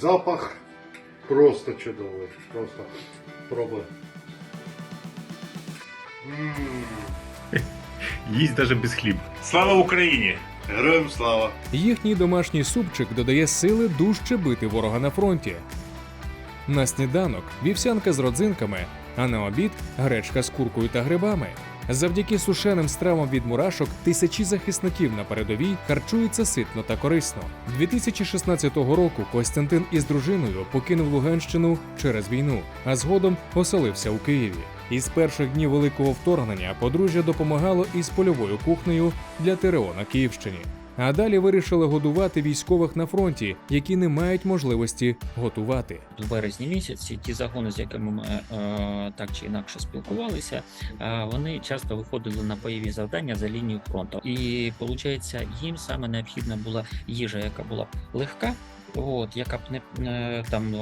Запах просто чудовий. Просто пробуй. Їсть даже без хліба. Слава Україні! Героям слава! Їхній домашній супчик додає сили дужче бити ворога на фронті. На сніданок вівсянка з родзинками, а на обід гречка з куркою та грибами. Завдяки сушеним стравам від мурашок тисячі захисників на передовій харчуються ситно та корисно. 2016 року Костянтин із дружиною покинув Луганщину через війну, а згодом оселився у Києві. Із перших днів великого вторгнення подружжя допомагало із польовою кухнею для ТРО на Київщині. А далі вирішили годувати військових на фронті, які не мають можливості готувати. в березні місяці ті загони, з якими ми е, так чи інакше спілкувалися, е, вони часто виходили на бойові завдання за лінію фронту. І виходить, їм саме необхідна була їжа, яка була легка. От, яка б не там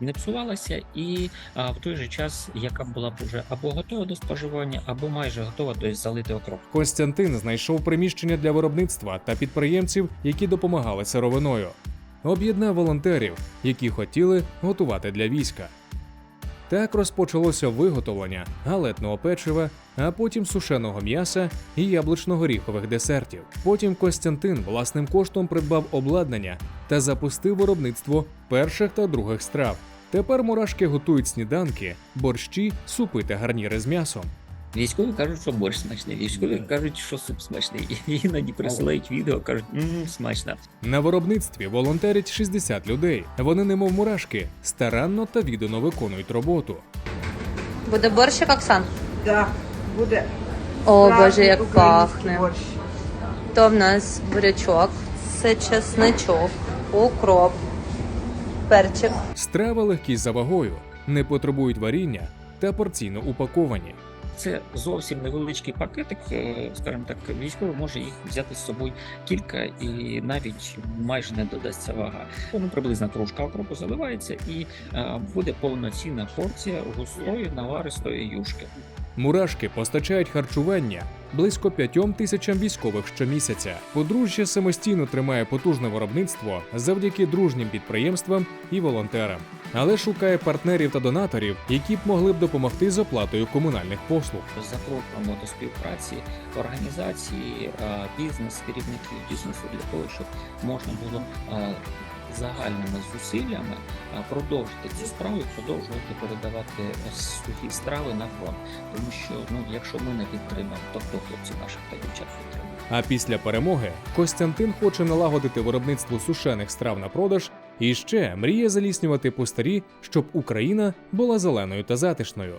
не псувалася, і в той же час, яка б була б уже або готова до споживання, або майже готова тобто залити окроп. Костянтин знайшов приміщення для виробництва та підприємців, які допомагали сировиною. Об'єднав волонтерів, які хотіли готувати для війська. Так розпочалося виготовлення галетного печива, а потім сушеного м'яса і яблучно-горіхових десертів. Потім Костянтин власним коштом придбав обладнання та запустив виробництво перших та других страв. Тепер мурашки готують сніданки, борщі, супи та гарніри з м'ясом. Військові кажуть, що борщ смачний. Військові кажуть, що суп смачний. І іноді присилають відео, кажуть, мм, смачно. На виробництві волонтерять 60 людей. Вони, немов мурашки, старанно та віддано виконують роботу. Буде борщик, Оксан? Да, буде. О, боже, як пахне. борщ. То в нас бурячок, це чесничок, укроп, перчик. Страви легкі за вагою, не потребують варіння та порційно упаковані. Це зовсім невеличкий пакетик, е, скажімо так, військовий може їх взяти з собою кілька і навіть майже не додасться вага. Ну, приблизно кружка окропу заливається і е, буде повноцінна порція густої наваристої юшки. Мурашки постачають харчування близько п'ятьом тисячам військових щомісяця. Подружжя самостійно тримає потужне виробництво завдяки дружнім підприємствам і волонтерам, але шукає партнерів та донаторів, які б могли б допомогти з оплатою комунальних послуг. Запрошуємо до співпраці організації, е, бізнес, керівників бізнесу для того, щоб можна було е, загальними зусиллями е, продовжити ці справи, продовжувати передавати е, сухі страви на фронт. Тому що ну, якщо ми не підтримаємо, то хто хлопців наших та дівчат підтримує? А після перемоги Костянтин хоче налагодити виробництво сушених страв на продаж і ще мріє заліснювати пустарі, щоб Україна була зеленою та затишною.